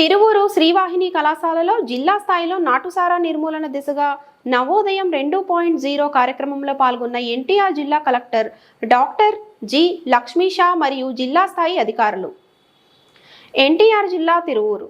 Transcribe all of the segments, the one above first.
తిరువూరు శ్రీవాహిని కళాశాలలో జిల్లా స్థాయిలో నాటుసారా నిర్మూలన దిశగా నవోదయం రెండు పాయింట్ జీరో కార్యక్రమంలో పాల్గొన్న ఎన్టీఆర్ జిల్లా కలెక్టర్ డాక్టర్ జి లక్ష్మీషా మరియు జిల్లా స్థాయి అధికారులు. ఎన్టీఆర్ జిల్లా తిరువూరు.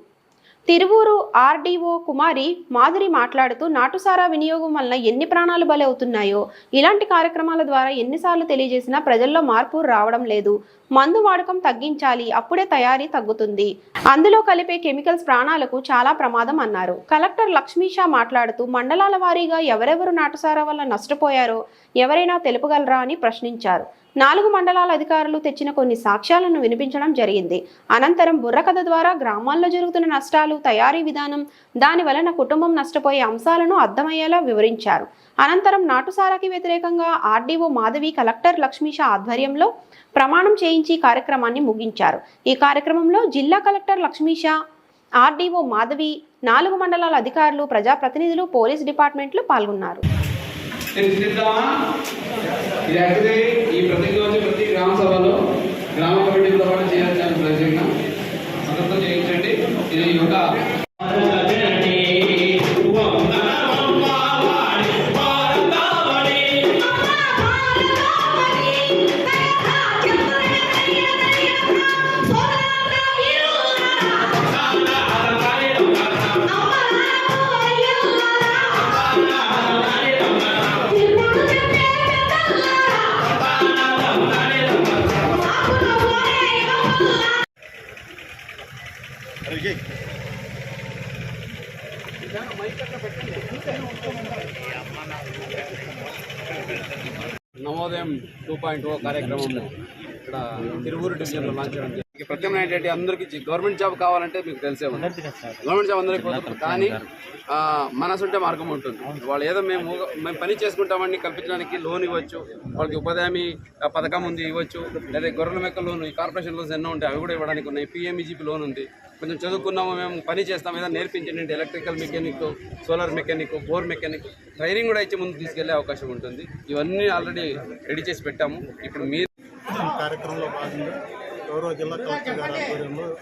తిరువూరు ఆర్డీఓ కుమారి మాధురి మాట్లాడుతూ నాటుసారా వినియోగం వలన ఎన్ని ప్రాణాలు బలవుతున్నాయో ఇలాంటి కార్యక్రమాల ద్వారా ఎన్నిసార్లు తెలియజేసినా ప్రజల్లో మార్పు రావడం లేదు. మందు వాడకం తగ్గించాలి అప్పుడే తయారీ తగ్గుతుంది. అందులో కలిపే కెమికల్స్ ప్రాణాలకు చాలా ప్రమాదం అన్నారు. కలెక్టర్ లక్ష్మీషా మాట్లాడుతూ మండలాల వారీగా ఎవరెవరు నాటుసారా వల్ల నష్టపోయారో ఎవరైనా తెలుపగలరా అని ప్రశ్నించారు. నాలుగు మండలాల అధికారులు తెచ్చిన కొన్ని సాక్ష్యాలను వినిపించడం జరిగింది. అనంతరం బుర్రకథ ద్వారా గ్రామాల్లో జరుగుతున్న నష్టాలు తయారీ విధానం దాని వలన కుటుంబం నష్టపోయే అంశాలను అర్థమయ్యేలా వివరించారు. అనంతరం నాటుసారాకి వ్యతిరేకంగా ఆర్డీఓ మాధవి కలెక్టర్ లక్ష్మీషా ఆధ్వర్యంలో ప్రమాణం చేయించి కార్యక్రమాన్ని ముగించారు. ఈ కార్యక్రమంలో జిల్లా కలెక్టర్ లక్ష్మీషా ఆర్డీఓ మాధవి నాలుగు మండలాల అధికారులు ప్రజాప్రతినిధులు పోలీస్ డిపార్ట్మెంట్లు పాల్గొన్నారు. తెలుసుకుందామా ఇది యాక్చువల్లీ ఈ ప్రతిరోజు ప్రతి గ్రామ సభలో గ్రామ కమిటీతో పాటు చేయాల్సిన ప్రయత్నం అందరితో చేయించండి. ఇది ఒక నవోదయం టూ పాయింట్ ఓ కార్యక్రమం ఇక్కడ తిరువూరు డివిజన్లో లాంచ్ చేయడం ఇక ప్రత్యామ్నాయ ఏంటంటే అందరికీ గవర్నమెంట్ జాబ్ కావాలంటే మీకు తెలిసే ఉంది. గవర్నమెంట్ జాబ్ అందరికీ పోతుంది. కానీ మనసుంటే మార్గం ఉంటుంది. వాళ్ళు ఏదో మేము మేము పని చేసుకుంటామని కల్పించడానికి లోన్ ఇవ్వచ్చు వాళ్ళకి ఉపాధి హామీ పథకం ఉంది ఇవ్వచ్చు. లేదా గొర్రెల మెక్క లోన్ ఈ కార్పొరేషన్ లోన్స్ ఎన్నో ఉంటాయి అవి కూడా ఇవ్వడానికి ఉన్నాయి. పిఎంఈజీపీ లోన్ ఉంది. కొంచెం చదువుకున్నాము మేము పని చేస్తాం. ఏదో నేర్పించండి electrical mechanic solar mechanic bore mechanic training కూడా ఇచ్చి ముందు తీసుకెళ్ళే అవకాశం ఉంటుంది. ఇవన్నీ ఆల్రెడీ రెడీ చేసి పెట్టాము. ఇప్పుడు మీరు కార్యక్రమంలో భాగంగా గౌరవ జిల్లా కలెక్టర్ గారి ఆధ్వర్యంలో